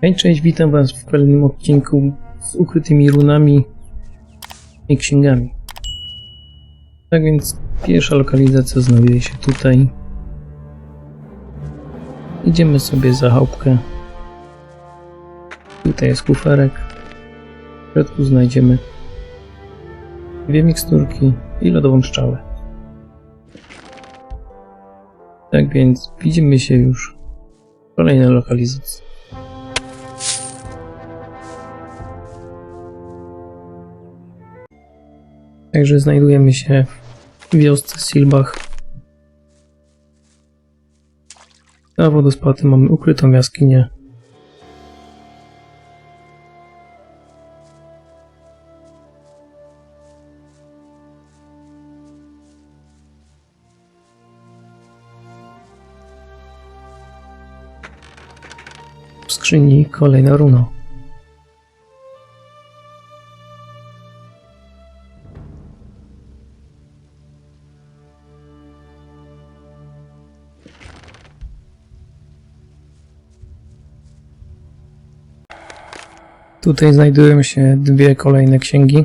Hej, cześć, witam was w kolejnym odcinku z ukrytymi runami i księgami. Tak więc pierwsza lokalizacja znajduje się tutaj. Idziemy sobie za chałupkę. Tutaj jest kuferek. W środku znajdziemy dwie miksturki i lodową szczałę. Tak więc widzimy się już w kolejnej lokalizacji. Także znajdujemy się w wiosce Silbach. Na wodospady mamy ukrytą jaskinię. W skrzyni kolejna runa. Tutaj znajdują się dwie kolejne księgi.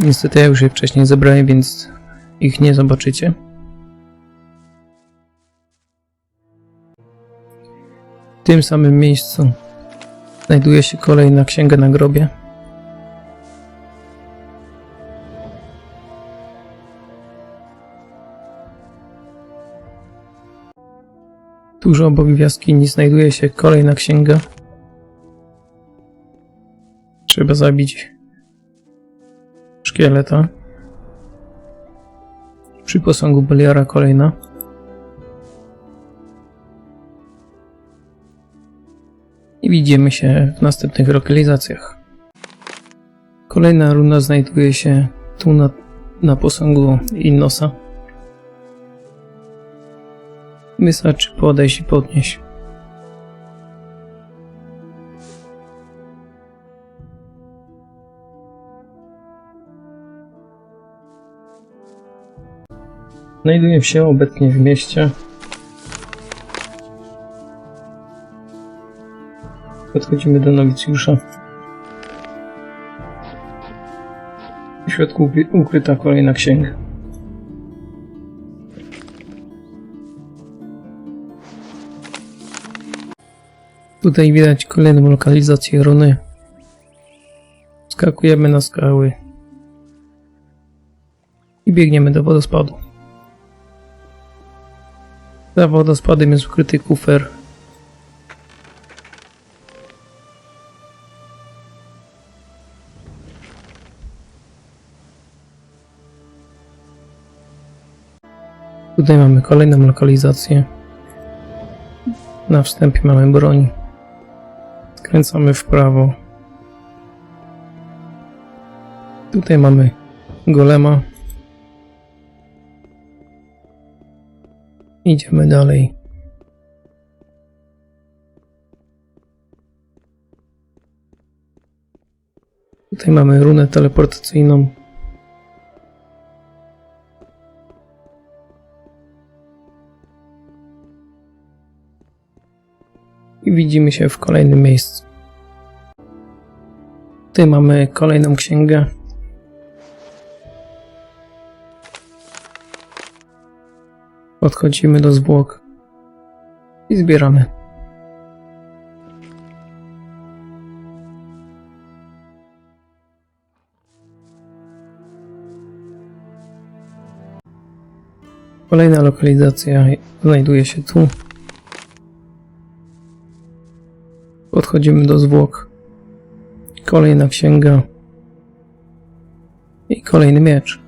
Niestety ja już je wcześniej zebrałem, więc ich nie zobaczycie. W tym samym miejscu znajduje się kolejna księga na grobie. Tuż obok jaskini znajduje się kolejna księga. Trzeba zabić szkieleta. Przy posągu Beliara kolejna. I widzimy się w następnych lokalizacjach. Kolejna runa znajduje się tu na, na posągu Innosa. Wystarczy podejść i podnieść. Znajduję się obecnie w mieście. Podchodzimy do nowicjusza. W środku ukry- ukryta kolejna księga. Tutaj widać kolejną lokalizację runy. Skakujemy na skały i biegniemy do wodospadu. Za wodospadem jest ukryty kufer. Tutaj mamy kolejną lokalizację. Na wstępie mamy broń. Skręcamy w prawo. Tutaj mamy golema. Idziemy dalej. Tutaj mamy runę teleportacyjną. I widzimy się w kolejnym miejscu. Tutaj mamy kolejną księgę. Podchodzimy do zwłok i zbieramy. Kolejna lokalizacja znajduje się tu. Podchodzimy do zwłok. Kolejna księga. I kolejny miecz.